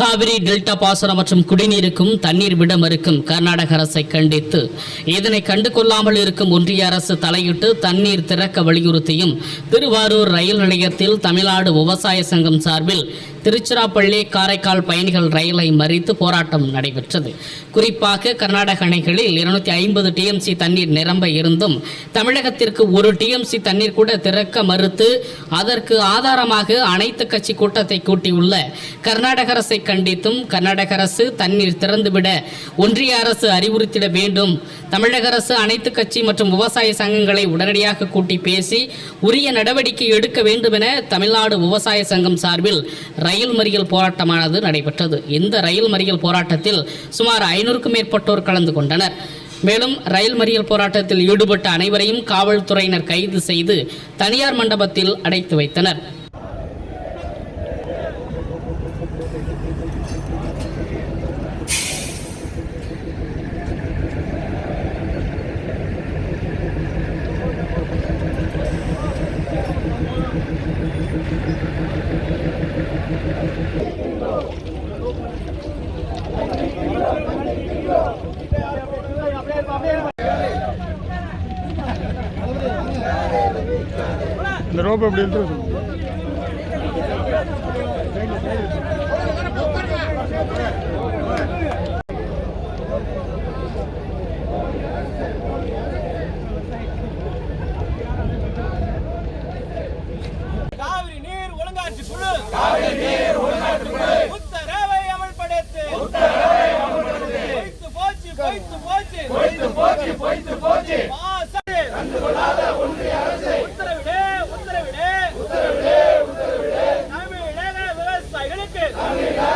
Kaveri delta பாசனம் மற்றும் குடிநீருக்கும் தண்ணீர் விட மறுக்கும் கர்நாடக அரசை கண்டித்து இதனை கண்டு கொள்ளாமல் இருக்கும் ஒன்றிய அரசு தலையிட்டு தண்ணீர் திறக்க வலியுறுத்தியும் திருவாரூர் ரயில் நிலையத்தில் தமிழ்நாடு விவசாய சங்கம் சார்பில் திருச்சிராப்பள்ளி காரைக்கால் பயணிகள் ரயிலை மறித்து போராட்டம் நடைபெற்றது. குறிப்பாக கர்நாடக அணைகளில் இருநூத்தி ஐம்பது டிஎம்சி தண்ணீர் நிரம்ப இருந்தும் தமிழகத்திற்கு ஒரு டிஎம்சி தண்ணீர் கூட திறக்க மறுத்து அதற்கு ஆதாரமாக அனைத்து கட்சி கூட்டத்தை கூட்டியுள்ள கர்நாடக அரசை கண்டித்தும் கர்நாடக அரசு தண்ணீர் திறந்துவிட ஒன்றிய அரசு அறிவுறுத்திட வேண்டும். தமிழக அரசு அனைத்து கட்சி மற்றும் விவசாய சங்கங்களை உடனடியாக கூட்டி பேசி உரிய நடவடிக்கை எடுக்க வேண்டும் என தமிழ்நாடு விவசாய சங்கம் சார்பில் ரயில் மறியல் போராட்டமானது நடைபெற்றது. இந்த ரயில் மறியல் போராட்டத்தில் சுமார் ஐநூறுக்கும் மேற்பட்டோர் கலந்து கொண்டனர். மேலும் ரயில் மறியல் போராட்டத்தில் ஈடுபட்ட அனைவரையும் காவல்துறையினர் கைது செய்து தனியார் மண்டபத்தில் அடைத்து வைத்தனர். இந்த ரோப் எப்படி இருக்கு America! America!